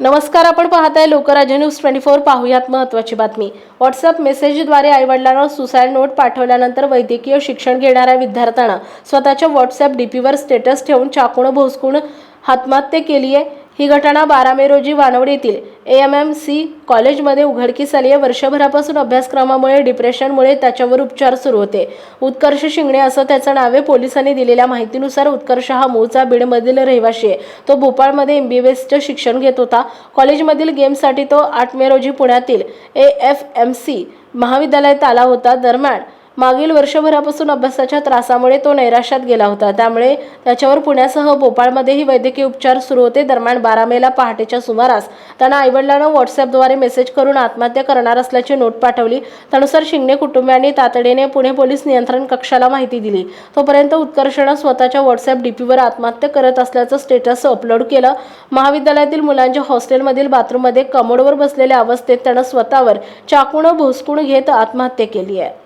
नमस्कार आपण पाहताय लोकराज्य न्यूज ट्वेंटी फोर पाहूयात महत्त्वाची बातमी. व्हॉट्सअप मेसेजद्वारे आईवडिलांना सुसाईड नोट पाठवल्यानंतर वैद्यकीय शिक्षण घेणाऱ्या विद्यार्थ्यांना स्वतःच्या व्हॉट्सअप डीपीवर स्टेटस ठेवून चाकून भोसकून आत्महत्या केली आहे ही घटना बारा मे रोजी वानवड येथील ए एम एम सी कॉलेजमध्ये उघडकीस आली. आहे वर्षभरापासून अभ्यासक्रमामुळे डिप्रेशनमुळे त्याच्यावर उपचार सुरू होते. उत्कर्ष शिंगणे असं त्याचं नाव आहे. पोलिसांनी दिलेल्या माहितीनुसार उत्कर्ष हा मूळचा बीडमधील रहिवासी आहे. तो भोपाळमध्ये एम बी बी एसचं शिक्षण घेत होता. कॉलेजमधील गेमसाठी तो आठ मे रोजी पुण्यातील ए एफ एम सी महाविद्यालयात आला होता. दरम्यान मागील वर्षभरापासून अभ्यासाच्या त्रासामुळे तो नैराश्यात गेला होता. त्यामुळे त्याच्यावर पुण्यासह भोपाळमध्येही वैद्यकीय उपचार सुरू होते. दरम्यान बारा मेला पहाटेच्या सुमारास त्यांना आईवडिलांना व्हॉट्सअपद्वारे मेसेज करून आत्महत्या करणार असल्याची नोट पाठवली. त्यानुसार शिंगणे कुटुंबियांनी तातडीने पुणे पोलीस नियंत्रण कक्षाला माहिती दिली. तोपर्यंत उत्कर्षनं स्वतःच्या व्हॉट्सअप डीपीवर आत्महत्या करत असल्याचं स्टेटस अपलोड केलं. महाविद्यालयातील मुलांच्या हॉस्टेलमधील बाथरूममध्ये कमोडवर बसलेल्या अवस्थेत त्यानं स्वतःवर चाकूनं भोसकून घेत आत्महत्या केली आहे.